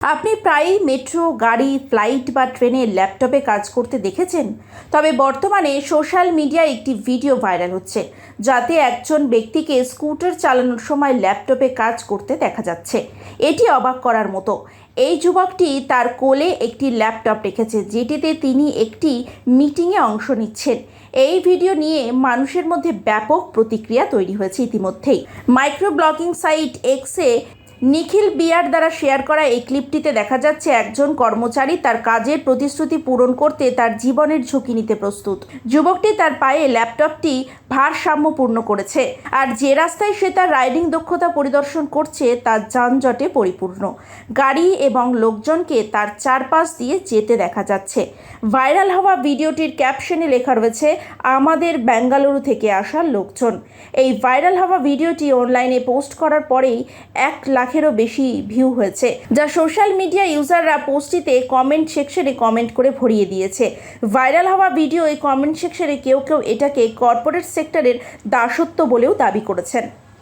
আপনি প্রায়ই মেট্রো গাড়ি ফ্লাইট বা ট্রেনে ল্যাপটপে কাজ করতে দেখেছেন? তবে বর্তমানে সোশ্যাল মিডিয়ায় একটি ভিডিও ভাইরাল হচ্ছে, যাতে একজন ব্যক্তিকে স্কুটার চালানোর সময় ল্যাপটপে কাজ করতে দেখা যাচ্ছে। এটি অবাক করার মতো। এই যুবকটি তার কোলে একটি ল্যাপটপ রেখেছে, যেটিতে তিনি একটি মিটিংয়ে অংশ নিচ্ছেন। এই ভিডিও নিয়ে মানুষের মধ্যে ব্যাপক প্রতিক্রিয়া তৈরি হয়েছে ইতিমধ্যেই। মাইক্রো ব্লগিং সাইট এক্সে নিখিল বিয়ার দ্বারা শেয়ার করা এই ক্লিপটিতে দেখা যাচ্ছে একজন কর্মচারী তার কাজের প্রতিশ্রুতি পূরণ করতে তার জীবনের ঝুঁকি নিতে প্রস্তুত। যুবকটি তার পায়ে ল্যাপটপটি ভারসাম্যপূর্ণ করেছে। আর যে রাস্তায় সে তার রাইডিং দক্ষতা পরিদর্শন করছে তা যানজটে পরিপূর্ণ। গাড়ি এবং লোকজনকে তার চারপাশ দিয়ে যেতে দেখা যাচ্ছে। ভাইরাল হওয়া ভিডিওটির ক্যাপশনে লেখা রয়েছে, আমাদের বেঙ্গালুরু থেকে আসা লোকজন। এই ভাইরাল হওয়া ভিডিওটি অনলাইনে পোস্ট করার পরেই এক লাখেরও বেশি ভিউ হয়েছে, যা সোশ্যাল মিডিয়া ইউজাররা পোস্টটিতে কমেন্ট সেকশনে কমেন্ট করে ভরিয়ে দিয়েছে। ভাইরাল হওয়া ভিডিও এই কমেন্ট সেকশনে কেউ কেউ এটাকে কর্পোরেট সেক্টরের দাসত্ব বলেও দাবি করেছেন।